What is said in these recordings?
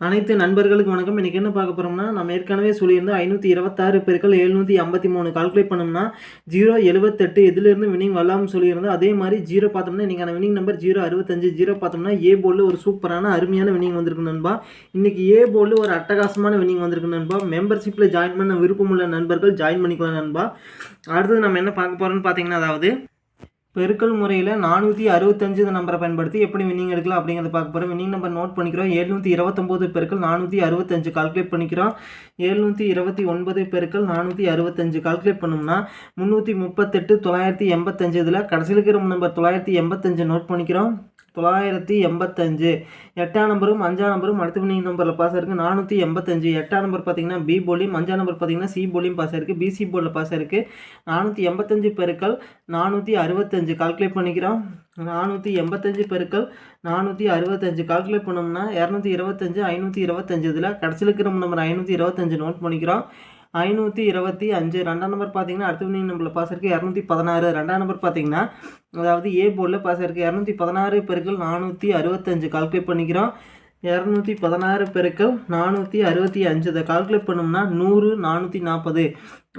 அனைத்து நண்பர்களுக்கு வணக்கம். இன்றைக்கி என்ன பார்க்க போகிறோம்னா நம்ம ஏற்கனவே சொல்லியிருந்தோம் ஐநூற்றி இருபத்தாறு பெருக்கள் எழுநூற்றி ஐம்பத்தி மூணு கால்குலேட் பண்ணோம்னா ஜீரோ எழுபத்தெட்டு இதிலிருந்து வினிங் வரலாம்னு சொல்லியிருந்தோம் அதே மாதிரி ஜீரோ பார்த்தோம்னா இன்றைக்கான வினிங் நம்பர் ஜீரோ அறுபத்தஞ்சு ஜீரோ பார்த்தோம்னா ஏ போர்டில் ஒரு சூப்பரான அருமையான வினிங் வந்திருக்கு நண்பா. இன்றைக்கி ஏ போர்டில் ஒரு அட்டகாசமான வினிங் வந்திருக்கு நண்பா. மெம்பர்ஷிப்பில் ஜாயின் பண்ண விருப்பமுள்ள நண்பர்கள் ஜாயின் பண்ணிக்கலாம் நண்பா. அடுத்தது நம்ம என்ன பார்க்க போகிறோம்னு பார்த்தீங்கன்னா அதாவது பெருக்கல் முறையில் நானூற்றி அறுபத்தஞ்சு இந்த நம்பரை பயன்படுத்தி எப்படி வின்னிங் எடுக்கலாம் அப்படிங்கிறத பார்க்க போகிறோம் வின்னிங் நம்பர் நோட் பண்ணிக்கிறோம். எழுநூற்றி இருபத்தொம்போது பெருக்கள் நானூற்றி அறுபத்தஞ்சு. கால்குலேட் பண்ணிக்கிறோம். எழுநூற்றி இருபத்தி ஒன்பது பெருக்கள் நானூற்றி அறுபத்தஞ்சு. கால்குலேட் பண்ணோம்னா முந்நூற்றி முப்பத்தெட்டு தொள்ளாயிரத்தி எண்பத்தஞ்சு இதில் கடைசியில் இருக்கிற நம்பர் தொள்ளாயிரத்தி எண்பத்தஞ்சு நோட் பண்ணிக்கிறோம். தொள்ளாயிரத்தி எண்பத்தஞ்சு. எட்டாம் நம்பரும் அஞ்சாம் நம்பரும் அடுத்த வினிங் நம்பரில் பாஸ் இருக்குது நானூற்றி எண்பத்தஞ்சு. எட்டாம் நம்பர் பார்த்தீங்கன்னா பி போலியும் அஞ்சாம் நம்பர் பார்த்தீங்கன்னா சி போலியும் பாஸ் இருக்குது பிசி போர்டில் பாஸ் இருக்குது நானூற்றி எண்பத்தஞ்சு பெருக்கள் நானூற்றி அறுபத்தஞ்சு. கால்குலேட் பண்ணிக்கிறோம். நானூற்றி எண்பத்தஞ்சு பெருக்கள் நானூற்றி அறுபத்தஞ்சு. கால்குலேட் பண்ணோம்னா இரநூத்தி இருபத்தஞ்சு ஐநூற்றி இருபத்தஞ்சு. இதில் கடைசியில் இருக்கிற நம்பர் ஐநூற்றி இருபத்தஞ்சு நோட் பண்ணிக்கிறோம். ஐநூற்றி இருபத்தி அஞ்சு. ரெண்டாம் நம்பர் பார்த்தீங்கன்னா அடுத்த வினிங் நம்பரில் பாஸ் இருக்குது இரநூத்தி பதினாறு. ரெண்டாம் நம்பர் பார்த்தீங்கன்னா அதாவது ஏ போர்டில் பாஸ் இருக்குது இரநூத்தி பதினாறு பெருக்கள் நானூற்றி அறுபத்தஞ்சு கால்குலேட் பண்ணிக்கிறோம். இரநூத்தி பதினாறு பெருக்கள் நானூற்றி அறுபத்தி அஞ்சு. இதை கால்குலேட் பண்ணோம்னா நூறு நானூற்றி நாற்பது.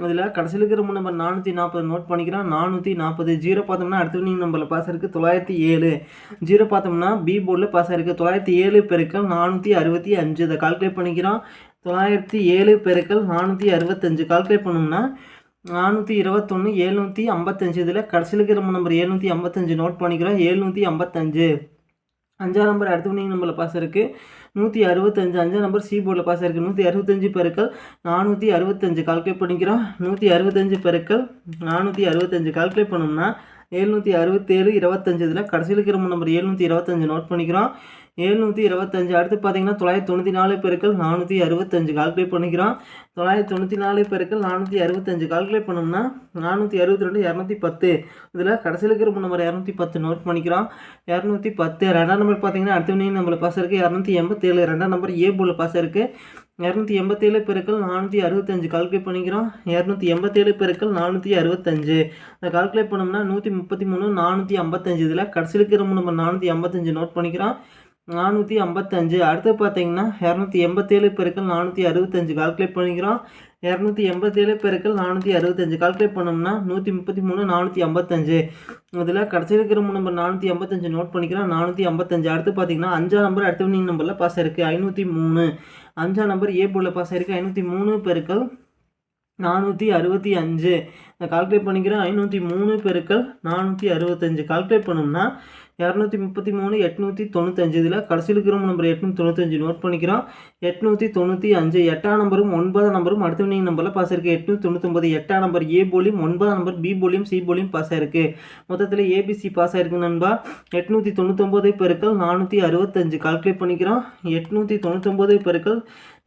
அதில் கடைசியில் இருக்கிற மூணு நம்பர் நானூற்றி நாற்பது நோட் பண்ணிக்கிறோம். நானூற்றி நாற்பது. ஜீரோ பார்த்தோம்னா அடுத்த வினிங் நம்பரில் பாஸ் இருக்குது தொள்ளாயிரத்தி ஏழு. ஜீரோ பார்த்தோம்னா பி போர்டில் பாஸ் இருக்குது தொள்ளாயிரத்தி ஏழு பெருக்கள் நானூற்றி அறுபத்தி அஞ்சு. இதை கால்குலேட் பண்ணிக்கிறோம். தொள்ளாயிரத்தி ஏழு பெருக்கள் நானூற்றி அறுபத்தஞ்சு. கால்குலேட் பண்ணோம்னா நானூற்றி இருபத்தொன்று ஏழ்நூற்றி ஐம்பத்தஞ்சு. இதில் கடைசியில் இருக்கிற நம்பர் ஏழ்நூற்றி ஐம்பத்தஞ்சு நோட் பண்ணிக்கிறோம். ஏழ்நூற்றி ஐம்பத்தஞ்சு. அஞ்சாம் நம்பர் அடுத்த வினிங் நம்பரில் பாஸ் இருக்குது நூற்றி அறுபத்தஞ்சு. அஞ்சாம் நம்பர் சி போர்டில் பாஸ் இருக்குது நூற்றி அறுபத்தஞ்சு பெருக்கள் நானூற்றி அறுபத்தஞ்சு. கால்குலேட் பண்ணிக்கிறோம். நூற்றி அறுபத்தஞ்சு பெருக்கள் நானூற்றி அறுபத்தஞ்சு. கால்குலேட் பண்ணோம்னா எழுநூற்றி அறுபத்தேழு இருபத்தஞ்சு. இதில் கடைசியில் இருக்கிற நம்பர் எழுநூற்றி இருபத்தஞ்சு நோட் பண்ணிக்கிறோம். எழுநூற்றி இருபத்தஞ்சு. அடுத்து பார்த்தீங்கன்னா தொள்ளாயிரத்தி தொண்ணூற்றி நாலு பெருக்கள் நானூற்றி அறுபத்தஞ்சு கால்குலேட் பண்ணிக்கிறோம். தொள்ளாயிரத்தி தொண்ணூற்றி நாலு பேருக்கள் நானூற்றி அறுபத்தஞ்சு கால்குலேட் பண்ணோம்னா நானூற்றி அறுபத்தி ரெண்டு இரநூத்தி பத்து. இதில் கடைசியில் இருக்கிற நம்பர் இரநூத்தி பத்து நோட் பண்ணிக்கிறோம். இரநூத்தி பத்து ரெண்டாம் நம்பர் பார்த்தீங்கன்னா அடுத்த வினிங் நம்பரில் பாஸ் இருக்குது இரநூத்தி எண்பத்தேழு ரெண்டாம் நம்பர் ஏ போல் பாஸ் இருக்குது இரநூத்தி எண்பத்தேழு பெருக்கள் நானூற்றி அறுபத்தஞ்சு கால்குலேட் பண்ணிக்கிறோம். இரநூத்தி எண்பத்தேழு பெருக்கள் நானூற்றி அறுபத்தஞ்சு. இந்த கால்குலேட் பண்ணோம்னா நூற்றி முப்பத்தி மூணு நானூற்றி ஐம்பத்தஞ்சு. இதில் கடைசியில் இருக்கிற நம்பர் நானூற்றி ஐம்பத்தஞ்சு நோட் பண்ணிக்கிறோம். நானூற்றி ஐம்பத்தஞ்சு. அடுத்து பார்த்தீங்கன்னா இரநூத்தி எண்பத்தேழு பெருக்கள் நானூற்றி அறுபத்தஞ்சு கால்குலேட் பண்ணிக்கிறோம். இரநூத்தி எண்பத்தேழு பெருக்கள் நானூற்றி அறுபத்தஞ்சு கால்குலேட் பண்ணோம்னா நூற்றி முப்பத்தி மூணு நானூற்றி ஐம்பத்தஞ்சு. இதில் கடைசியில் இருக்கிற நம்பர் நானூற்றி ஐம்பத்தஞ்சு நோட் பண்ணிக்கிறோம். நானூற்றி ஐம்பத்தஞ்சு. அடுத்து பார்த்தீங்கன்னா அஞ்சாம் நம்பர் அடுத்த வினிங் நம்பரில் பாஸ் இருக்குது ஐநூற்றி மூணு. அஞ்சாம் நம்பர் ஏ போல் பாஸ் இருக்குது ஐநூற்றி மூணு பெருக்கள் நானூற்றி அறுபத்தி அஞ்சு. நான் கால்குலேட் பண்ணிக்கிறேன் ஐநூற்றி மூணு பெருக்கள் நானூற்றி அறுபத்தஞ்சு. கால்குலேட் பண்ணோம்னா இரநூத்தி முப்பத்தி மூணு எட்நூற்றி தொண்ணூத்தஞ்சு. இதில் கடைசியில் இருக்கிற நம்பர் எட்நூற்றி தொண்ணூத்தஞ்சு நோட் பண்ணிக்கிறோம். எட்நூற்றி தொண்ணூற்றி அஞ்சு எட்டாம் நம்பரும் ஒன்பதாம் நம்பரும் அடுத்த வினிங் நம்பரில் பாஸ் இருக்குது எட்நூற்றி தொண்ணூத்தொம்பது எட்டாம் நம்பர் ஏ போலியும் ஒன்பதாம் நம்பர் பி போலியும் சி போலியும் பாஸ் ஆயிருக்கு. மொத்தத்தில் ஏபிசி பாஸ் ஆயிருக்கு நண்பா. எட்நூற்றி தொண்ணூத்தொம்பது பெருக்கள் நானூற்றி அறுபத்தஞ்சு. கால்குலேட் பண்ணிக்கிறோம். எட்நூற்றி தொண்ணூத்தொம்பது பெருக்கள்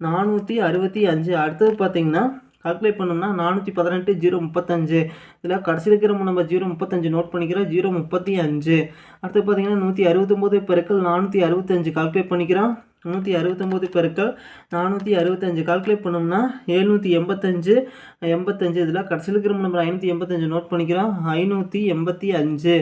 நானூற்றி அறுபத்தி அஞ்சு. அடுத்தது பார்த்தீங்கன்னா கால்குலேட் பண்ணோம்னா நானூற்றி பதினெட்டு ஜீரோ முப்பத்தஞ்சு. இதில் கடைசியில் இருக்கிற நம்ம ஜீரோ முப்பத்தஞ்சு நோட் பண்ணிக்கிறோம். ஜீரோ முப்பத்தி அஞ்சு. அடுத்து பார்த்தீங்கன்னா நூற்றி அறுபத்தொம்போது பெருக்கள் நானூற்றி அறுபத்தஞ்சு. கால்குலேட் பண்ணிக்கிறோம். நூற்றி அறுபத்தொம்போது பெருக்கள் நானூற்றி அறுபத்தஞ்சு. கால்குலேட் பண்ணோம்னா எழுநூற்றி எண்பத்தஞ்சு. எண்பத்தஞ்சு இதில் கடைசியில் இருக்கிற நம்பர் ஐநூற்றி எண்பத்தஞ்சு நோட் பண்ணிக்கிறோம். ஐநூற்றி எண்பத்தி அஞ்சு.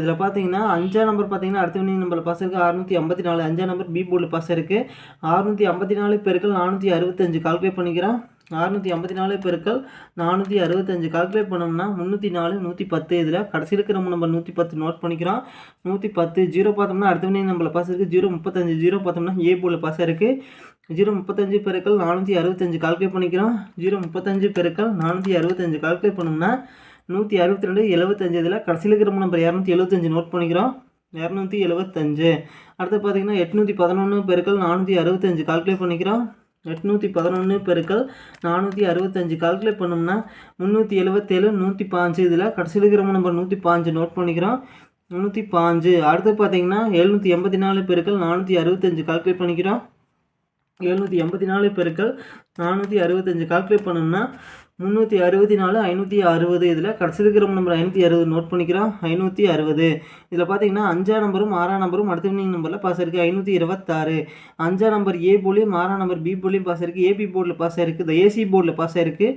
இதில் பார்த்தீங்கன்னா அஞ்சாம் நம்பர் பார்த்தீங்கன்னா அடுத்த வினிங் நம்பரில் பாஸ் இருக்குது அறுநூற்றி ஐம்பத்தி நாலு. அஞ்சாம் நம்பர் பி போர்டில் பாஸ் இருக்குது அறுநூற்றி ஐம்பத்தி நாலு பெருக்கள் நானூற்றி அறுபத்தஞ்சு. கால்குலேட் பண்ணிக்கிறோம். அறுநூற்றி ஐம்பத்தி நாலு பெருக்கள் நானூற்றி அறுபத்தஞ்சு கால்குலேட் பண்ணோம்னா முந்நூற்றி நாலு நூற்றி பத்து. இதில் கடைசியில் இருக்கிற நம்பர் நூற்றி பத்து நோட் பண்ணிக்கிறோம். நூற்றி பத்து ஜீரோ பார்த்தோம்னா அடுத்த நம்மள பாஸ் இருக்குது ஜீரோ முப்பத்தஞ்சு ஜீரோ பார்த்தோம்னா ஏ போல பாஸ் இருக்குது ஜீரோ முப்பத்தஞ்சு பெருக்கள் நானூற்றி அறுபத்தஞ்சு கால்குலேட் பண்ணிக்கிறோம். ஜீரோ முப்பத்தஞ்சு பெருக்கள் நானூற்றி அறுபத்தஞ்சு கால்குலேட் பண்ணோம்னா நூற்றி அறுபத்தி ரெண்டு எழுபத்தஞ்சு. இதில் கடைசியில் இருக்கிற நம்பர் இரநூத்தி எழுபத்தஞ்சு நோட் பண்ணிக்கிறோம். இரநூத்தி எழுபத்தஞ்சு. அடுத்து பார்த்தீங்கன்னா எட்நூற்றி பதினொன்று பெருக்கள் நானூற்றி அறுபத்தஞ்சு கால்குலேட் பண்ணிக்கிறோம். எட்நூற்றி பதினொன்று பெருக்கள் நானூற்றி அறுபத்தஞ்சு கால்குலேட் பண்ணோம்னா முந்நூற்றி எழுபத்தேழு நூற்றி பாஞ்சு. இதில் கடைசியில் இருக்கிற நம்பர் நூற்றி பாஞ்சு நோட் பண்ணிக்கிறோம். நூற்றி பாஞ்சு. அடுத்து பார்த்தீங்கன்னா எழுநூற்றி எண்பத்தி நாலு பெருக்கள் நானூற்றி அறுபத்தஞ்சு கால்குலேட் பண்ணிக்கிறோம். எழுநூற்றி எண்பத்தி நாலு பெருக்கள் நானூற்றி அறுபத்தஞ்சு கால்குலேட் பண்ணோம்னா முந்நூற்றி அறுபத்தி நாலு ஐநூற்றி அறுபது. இதில் கடைசி இருக்கிற நம்பர் ஐநூற்றி அறுபது நோட் பண்ணிக்கிறோம். ஐநூற்றி அறுபது. இதில் பார்த்தீங்கன்னா அஞ்சாம் நம்பரும் ஆறாம் நம்பரும் அடுத்த வினிங் நம்பரில் பாஸ் இருக்குது ஐநூற்றி இருபத்தாறு. அஞ்சாம் நம்பர் ஏ போலியும் ஆறாம் நம்பர் பி போலியும் பாஸ் இருக்குது ஏபி போர்டில் பாஸ் ஆயிருக்கு. இந்த ஏசி போர்டில் பாஸ் ஆயிருக்கு.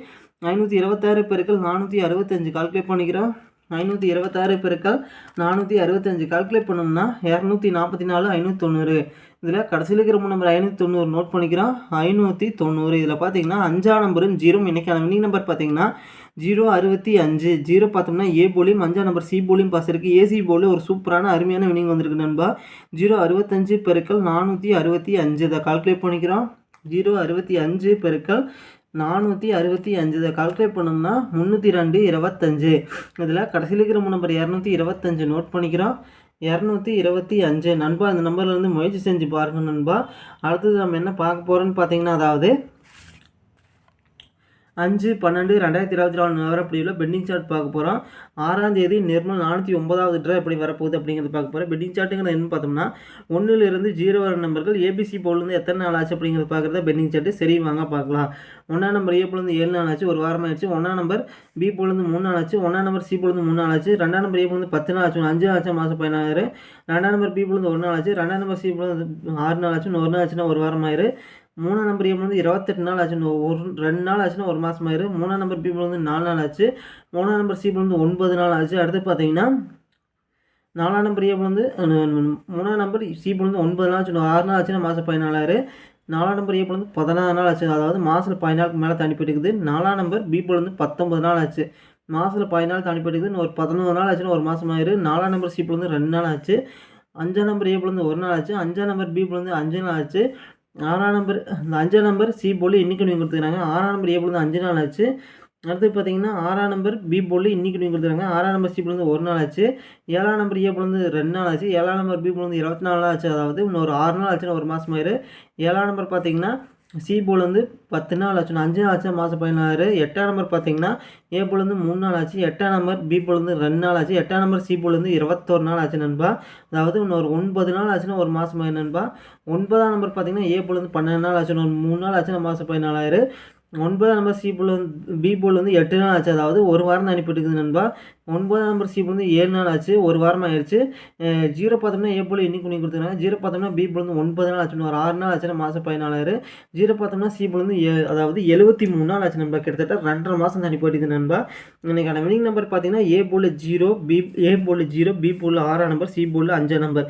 ஐநூற்றி இருபத்தாறு பெருக்கள் நானூற்றி அறுபத்தஞ்சு கால்குலேட் பண்ணிக்கிறோம். ஐநூற்றி இருபத்தாறு பெருக்கள் நானூற்றி அறுபத்தஞ்சு. கால்குலேட் பண்ணோம்னா இரநூத்தி நாற்பத்தி நாலு ஐநூற்றி தொண்ணூறு. இதில் கடைசியில் இருக்கிற நம்பர் ஐநூற்றி தொண்ணூறு நோட் பண்ணிக்கிறோம். ஐநூற்றி தொண்ணூறு. இதில் பார்த்தீங்கன்னா அஞ்சாம் நம்பரும் ஜீரோ இன்றைக்கான வினிங் நம்பர் பார்த்தீங்கன்னா ஜீரோ அறுபத்தி அஞ்சு. ஜீரோ பார்த்தோம்னா ஏ போலியும் அஞ்சாம் நம்பர் சி போலியும் பாஸ் இருக்குது ஏசி போலில் ஒரு சூப்பரான அருமையான வினிங் வந்திருக்கு நண்பா. ஜீரோ அறுபத்தஞ்சு பெருக்கள் நானூற்றி அறுபத்தி அஞ்சு. இதை கால்குலேட் பண்ணிக்கிறோம். ஜீரோ அறுபத்தி அஞ்சு பெருக்கள் நானூற்றி அறுபத்தி அஞ்சு இதை கால்குலேட் பண்ணோம்னா முந்நூற்றி ரெண்டு இருபத்தஞ்சு. இதில் கடைசியில் இருக்கிற நம்பர் இரநூத்தி இருபத்தஞ்சு நோட் பண்ணிக்கிறோம். இரநூத்தி இருபத்தி அஞ்சு. நண்பா அந்த நம்பர்லேருந்து முயற்சி செஞ்சு பாருங்கள் நண்பா. அடுத்தது நம்ம என்ன பார்க்க போகிறோன்னு பார்த்தீங்கன்னா அதாவது அஞ்சு பன்னெண்டு ரெண்டாயிரத்தி இருபத்தி நாலு நிலவரப்படியில் பெண்டிங் சார்ட் பார்க்க போகிறோம் ஆறாம் தேதி நிர்மல் நானூற்றி ஒன்பதாவது ட்ரா எப்படி வரப்போகுது அப்படிங்கிறது பார்க்க போகிறோம் பெண்டிங் சார்ட்டுங்கிறது என்ன பார்த்தோம்னா ஒன்றிலிருந்து ஜீரோ வர நம்பர்கள் ஏபிசி போலேருந்து எத்தனை நாள் ஆச்சு அப்படிங்கிறது பார்க்குறத பெண்டிங் சார்ட்டு சரி வாங்க பார்க்கலாம். ஒன்றாம் நம்பர் ஏ போலேருந்து ஏழு நாள் ஆச்சு ஒரு வாரம் ஆயிடுச்சு. ஒன்றாம் நம்பர் பி போலேருந்து மூணு நாள் ஆச்சு. ஒன்றாம் நம்பர் சி போலேருந்து மூணு நாள் ஆச்சு. ரெண்டாம் நம்பர் ஏ போலேருந்து பத்து நாள் ஆச்சு. அஞ்சு ஆச்சு மாதம் பதினாயிரம் ரெண்டாம் நம்பர் பி போலேருந்து ஒரு நாள் ஆச்சு. ரெண்டாம் நம்பர் சி போலேருந்து ஆறு நாள் ஆச்சு. ஒரு நாள் ஆச்சுன்னா ஒரு வாரம் ஆயிரு. மூணாம் நம்பர் கேம் வந்து இருபத்தெட்டு நாள் ஆச்சுன்னு ஒரு ரெண்டு நாள் ஆச்சுன்னா ஒரு மாதம் ஆயிரும் மூணாம் நம்பர் பீப்புள் வந்து நாலு நாள் ஆச்சு. மூணாம் நம்பர் சீப்பிள் வந்து ஒன்பது நாள் ஆச்சு. அடுத்து பார்த்தீங்கன்னா நாலாம் நம்பர் கேம் வந்து மூணாம் நம்பர் சீப்பிள் வந்து ஒன்பது நாள் ஆச்சு ஆறு நாள் ஆச்சுன்னா மாதம் பதினாலாயிரு நாலாம் நம்பர் ஏப்பிள் வந்து பதினாறு நாள் ஆச்சு. அதாவது மாதத்தில் பதினாலுக்கு மேலே தாண்டி நாலாம் நம்பர் பி வந்து பத்தொம்பது நாள் ஆச்சு. மாதத்தில் பதினாலு தாண்டி ஒரு பதினொன்று நாள் ஆச்சுன்னா ஒரு மாதம் ஆயிரு நாலாம் நம்பர் சீப்பிள் வந்து ரெண்டு நாள் ஆச்சு. அஞ்சாம் நம்பர் ஏப்பிள் வந்து ஒரு நாள் ஆச்சு. அஞ்சாம் நம்பர் பி வந்து அஞ்சு நாள் ஆச்சு. ஆறாம் நம்பர் இந்த அஞ்சாம் நம்பர் சி போல் இன்றைக்கி நீங்கள் கொடுத்துருக்காங்க. ஆறாம் நம்பர் ஏ போல் அஞ்சு நாள் ஆச்சு. அடுத்து பார்த்தீங்கன்னா ஆறாம் நம்பர் பி போல் இன்றைக்கி நீங்கள் கொடுத்துருக்காங்க. ஆறாம் நம்பர் சி போல் ஒரு நாள் ஆச்சு. ஏழாம் நம்பர் ஏ போல் ரெண்டு நாள் ஆச்சு. ஏழாம் நம்பர் பி போல் இருபத்தி நாலு நாள் ஆச்சு. அதாவது இன்னொரு ஆறு நாள் ஆச்சுன்னா ஒரு மாதம் ஆயிரு ஏழாம் நம்பர் பார்த்தீங்கன்னா சி போல் வந்து பத்து நாள் ஆச்சு அஞ்சு நாள் ஆச்சு மாதம் பதினாறு எட்டாம் நம்பர் பார்த்தீங்கன்னா ஏ போல் வந்து மூணு நாள் ஆச்சு எட்டாம் நம்பர் பி போல் வந்து ரெண்டு நாள் ஆச்சு எட்டாம் நம்பர் சி போல் வந்து இருபத்தொரு நாள் ஆச்சு நண்பா. அதாவது இன்னொரு ஒன்பது நாள் ஆச்சுன்னா ஒரு மாதம் ஆயிரம் நண்பா. ஒன்பதாம் நம்பர் பார்த்தீங்கன்னா ஏ போல் வந்து பன்னெண்டு நாள் ஆச்சு ஒரு மூணு நாள் ஆச்சுன்னா மாதம் பதினாலாயிரம். ஒன்பதாம் நம்பர் சி போல் வந்து பி போல் வந்து எட்டு நாள் ஆச்சு. அதாவது ஒரு வாரம் தான் அனுப்பிட்டுருக்குது நண்பா. ஒன்பதாம் நம்பர் சி வந்து ஏழு நாள் ஆச்சு. ஒரு வாரம் ஆயிடுச்சு ஜீரோ பார்த்தோம்னா ஏ போல் இன்னைக்கு பண்ணி கொடுத்துருக்காங்க. ஜீரோ பார்த்தோம்னா பி போல் வந்து ஒன்பது நாள் ஆச்சு ஒரு ஆறு நாள் ஆச்சுன்னா மாதம் பதினாலாயிரம். ஜீரோ பார்த்தோம்னா சி போல் வந்து ஏ அதாவது எழுபத்தி மூணு நாள் ஆச்சு நண்பா. கிட்டத்தட்ட ரெண்டரை மாதம் தான் போயிடுது நண்பா. இன்னைக்கான வினிங் நம்பர் பார்த்தீங்கன்னா A ball zero B A ball zero B ball ஆறாம் நம்பர் சி போல் அஞ்சாம் நம்பர்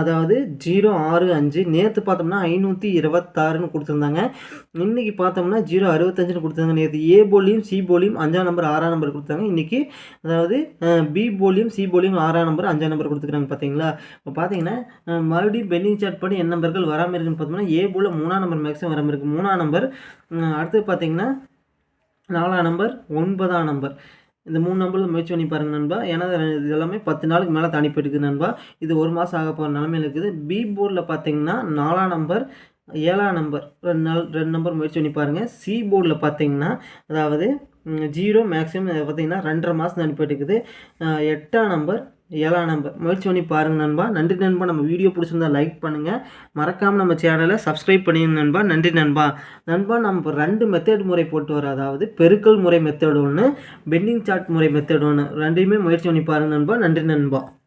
அதாவது ஜீரோ ஆறு அஞ்சு. நேற்று பார்த்தோம்னா ஐநூற்றி இருபத்தாறுன்னு கொடுத்துருந்தாங்க. இன்றைக்கி பார்த்தோம்னா ஜீரோ அறுபத்தஞ்சுன்னு கொடுத்தாங்க நேற்று. ஏ போலியும் சி போலியும் அஞ்சாம் நம்பர் ஆறாம் நம்பர் கொடுத்தாங்க. இன்றைக்கி அதாவது பி போலியும் சி போலியும் ஆறாம் நம்பர் அஞ்சாம் நம்பர் கொடுத்துருக்காங்க பார்த்தீங்களா? இப்போ பார்த்தீங்கன்னா மறுபடியும் பெண்டிங் சார்ட் படி என் நம்பர்கள் வராமல் இருக்குன்னு பார்த்தோம்னா ஏ போல் மூணாம் நம்பர் மேக்ஸிமம் வராமல் இருக்குது மூணாம் நம்பர் அடுத்து பார்த்தீங்கன்னா நாலாம் நம்பர் ஒன்பதாம் நம்பர் இந்த மூணு நம்பரில் முயற்சி பண்ணி பாருங்க நண்பா. ஏன்னா இது எல்லாமே பத்து நாளுக்கு மேலே தாண்டி போயிட்டுருக்கு நண்பா. இது ஒரு மாதம் ஆக போகிற நிலமையில் இருக்குது. பி போர்டில் பார்த்தீங்கன்னா நாலாம் நம்பர் ஏழாம் நம்பர் ரெண்டு நாள் ரெண்டு நம்பர் முயற்சி பண்ணி பாருங்கள் சி போர்டில் பார்த்தீங்கன்னா அதாவது ஜீரோ மேக்ஸிமம் பார்த்தீங்கன்னா ரெண்டரை மாதம் தாண்டி எட்டாம் நம்பர் ஏழாம் நம்பர் முயற்சி பண்ணி பாருங்கள் நண்பா. நன்றி நண்பா. நம்ம வீடியோ பிடிச்சிருந்தா லைக் பண்ணுங்கள் மறக்காமல் நம்ம சேனலை சப்ஸ்கிரைப் பண்ணிடுங்க நண்பா. நன்றி நண்பா. நண்பா நம்ம ரெண்டு மெத்தட் முறை போட்டு வர அதாவது பெருக்கல் முறை மெத்தட் ஒன்று பெண்டிங் சார்ட் முறை மெத்தட் ஒன்று ரெண்டையுமே முயற்சி பண்ணி பாருங்கள் நண்பா. நன்றி நண்பா.